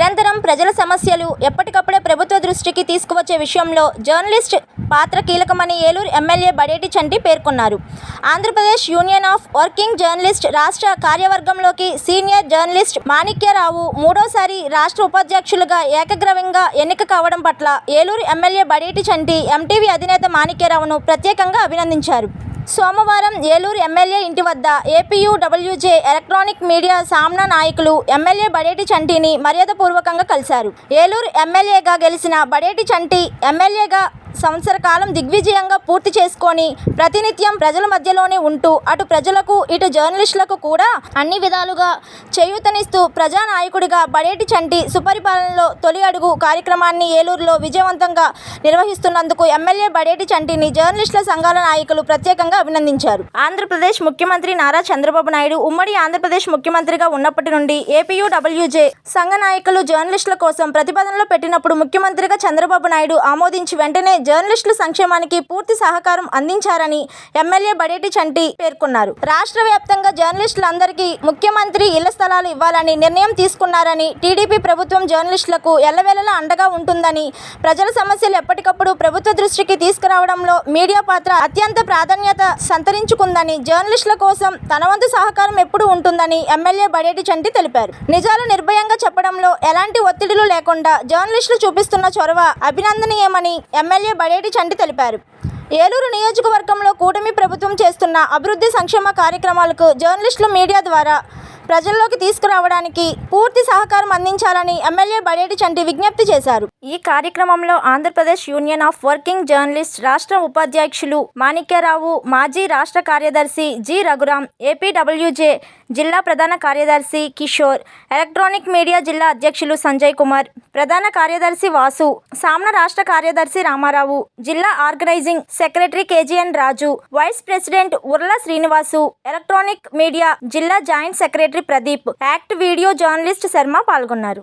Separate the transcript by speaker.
Speaker 1: నిరంతరం ప్రజల సమస్యలు ఎప్పటికప్పుడే ప్రభుత్వ దృష్టికి తీసుకువచ్చే విషయంలో జర్నలిస్ట్ పాత్ర కీలకమని ఏలూరు ఎమ్మెల్యే బడేటి చంటి పేర్కొన్నారు. Andhra Pradesh union of working journalist రాష్ట్ర కార్యవర్గంలోకి సీనియర్ జర్నలిస్ట్ మాణిక్యరావు మూడోసారి రాష్ట్ర ఉపాధ్యక్షులుగా ఏకగ్రవంగా ఎన్నిక కావడం పట్ల ఏలూరు ఎమ్మెల్యే బడేటి చంటి ఎంటీవీ అధినేత మాణిక్యరావును ప్రత్యేకంగా అభినందించారు. సోమవారం ఏలూరు ఎమ్మెల్యే ఇంటి వద్ద ఏపీయూడబ్ల్యూజే ఎలక్ట్రానిక్ మీడియా సామ్నా నాయకులు ఎమ్మెల్యే బడేటి చంటిని మర్యాదపూర్వకంగా కలిశారు. ఏలూరు ఎమ్మెల్యేగా గెలిచిన బడేటి చంటి ఎమ్మెల్యేగా సంవత్సర కాలం దిగ్విజయంగా పూర్తి చేసుకొని ప్రతినిత్యం ప్రజల మధ్యలోనే ఉంటూ అటు ప్రజలకు ఇటు జర్నలిస్టులకు కూడా అన్ని విధాలుగా చేయూతనిస్తూ ప్రజానాయకుడిగా బడేటి చంటి సుపరిపాలనలో తొలి అడుగు కార్యక్రమాన్ని ఏలూరులో విజయవంతంగా నిర్వహిస్తున్నందుకు ఎమ్మెల్యే బడేటి చంటిని జర్నలిస్టుల సంఘాల నాయకులు ప్రత్యేకంగా అభినందించారు. ఆంధ్రప్రదేశ్ ముఖ్యమంత్రి నారా చంద్రబాబు నాయుడు ఉమ్మడి ఆంధ్రప్రదేశ్ ముఖ్యమంత్రిగా ఉన్నప్పటి నుండి ఏపీయూడబ్ల్యూజే సంఘ నాయకులు జర్నలిస్టుల కోసం ప్రతిపాదనలు పెట్టినప్పుడు ముఖ్యమంత్రిగా చంద్రబాబు నాయుడు ఆమోదించి వెంటనే జర్నలిస్టుల సంక్షేమానికి పూర్తి సహకారం అందించారని ఎమ్మెల్యే బడేటి చంటి పేర్కొన్నారు. రాష్ట్ర వ్యాప్తంగా జర్నలిస్టులందరికీ ముఖ్యమంత్రి ఇళ్ళ స్థలాలు ఇవ్వాలని నిర్ణయం తీసుకున్నారని టీడీపీ ప్రభుత్వం జర్నలిస్టులకు ఎల్లవేళలా అండగా ఉంటుందని ప్రజల సమస్యలు ఎప్పటికప్పుడు ప్రభుత్వ దృష్టికి తీసుకురావడంలో మీడియా పాత్ర అత్యంత ప్రాధాన్యత సంతరించుకుందని జర్నలిస్టుల కోసం తన వంతు సహకారం ఎప్పుడు ఉంటుందని ఎమ్మెల్యే బడేటి చంటి తెలిపారు. నిజాలు నిర్భయంగా చెప్పడంలో ఎలాంటి ఒత్తిడిలు లేకుండా జర్నలిస్టులు చూపిస్తున్న చొరవ అభినందనీయమని ఎమ్మెల్యే బడేటి చంటి తెలిపారు. ఏలూరు నియోజకవర్గంలో కూటమి ప్రభుత్వం చేస్తున్న అభివృద్ధి సంక్షేమ కార్యక్రమాలకు జర్నలిస్టులు మీడియా ద్వారా ప్రజల్లోకి తీసుకురావడానికి పూర్తి సహకారం అందించాలని ఎమ్మెల్యే బడేటి చంటి విజ్ఞప్తి చేశారు. ఈ కార్యక్రమంలో Andhra Pradesh union of working journalist రాష్ట్ర ఉపాధ్యక్షులు మాణిక్యరావు మాజీ రాష్ట్ర కార్యదర్శి జి రఘురాం ఏపీడబ్ల్యూజే జిల్లా ప్రధాన కార్యదర్శి కిషోర్ ఎలక్ట్రానిక్ మీడియా జిల్లా అధ్యక్షులు సంజయ్ కుమార్ ప్రధాన కార్యదర్శి వాసు సామ్న రాష్ట్ర కార్యదర్శి రామారావు జిల్లా organising secretary KGN Raju vice president Urla Srinivas electronic media జిల్లా joint secretary Pradeep. Act video journalist Sharma పాల్గొన్నారు.